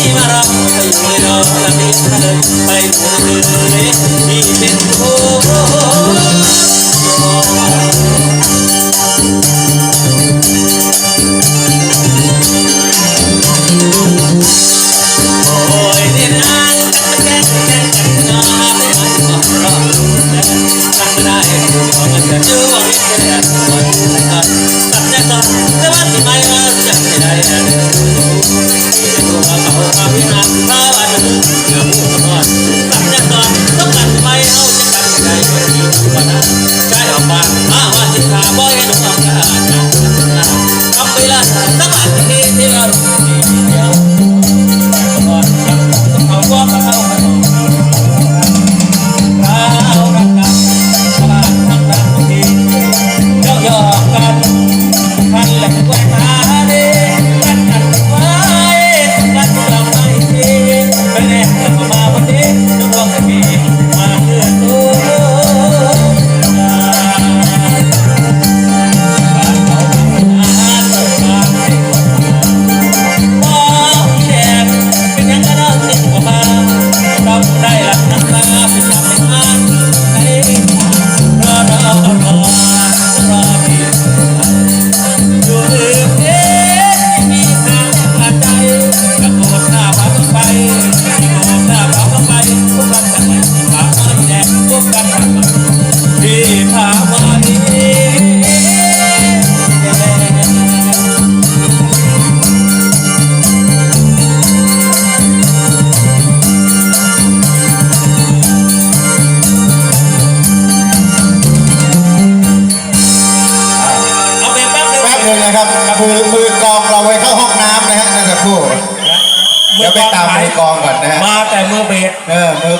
Keep it up, keep it up, keep it up. นะครับมือมือกองเราไว้เข้าห้องน้ำนะฮะนั่นสักครู่เดี๋ยวไปตามมือกองก่อนนะฮะมาแต่มือเบสเออมือ